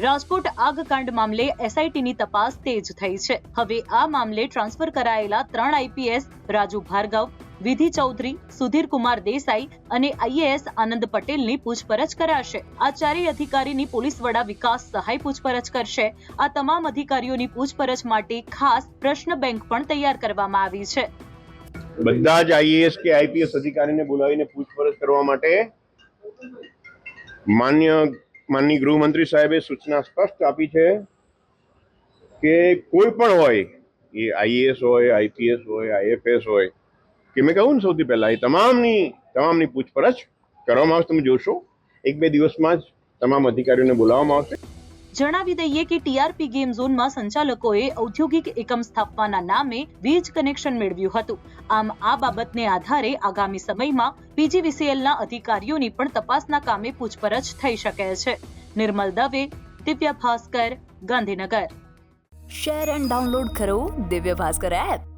રાજકોટ આગકાંડ મામલે એસઆઈટીની તપાસ તેજ થઈ છે. હવે આ મામલે ટ્રાન્સફર કરાયેલા ત્રણ આઈપીએસ રાજુ ભાર્ગવ, વિધિ ચૌધરી સુધીર કુમાર દેસાઈ અને આઈએએસ આનંદ પટેલની પૂછપરછ કરાશે. આ ચારેય અધિકારીની પોલીસ વડા વિકાસ સહાય પૂછપરછ કરશે. આ તમામ અધિકારીઓની પૂછપરછ માટે ખાસ પ્રશ્ન બેંક પણ તૈયાર કરવામાં આવી છે. બધા જ આઈએએસ કે આઈપીએસ અધિકારીને બોલાવીને પૂછપરછ કરવા માટે માન્ય માનની ગૃહમંત્રી સાહેબે સૂચના સ્પષ્ટ આપી છે કે કોઈ પણ હોય, એ આઈએએસ હોય, આઈપીએસ હોય, આઈએફએસ હોય, કે મેં કહું ને સૌથી પહેલા, એ તમામની તમામની પૂછપરછ કરવામાં આવશે, તમે જોશો. એક બે દિવસમાં જ તમામ અધિકારીઓને બોલાવવામાં આવશે. જણાવી દઈએ કે ટીઆરપી ગેમ ઝોનમાં સંચાલકોએ ઔદ્યોગિક એકમ સ્થાપવાના નામે વીજ કનેક્શન મેળવ્યું હતું. આમ, આ બાબતને આધારે આગામી સમયમાં પીજીવીસીએલના અધિકારીઓની પણ તપાસના કામે પૂછપરછ થઈ શકે છે. Nirmal Dave, Divya Bhaskar, Gandhinagar. Share and download કરો દિવ્ય ભાસ્કર એપ.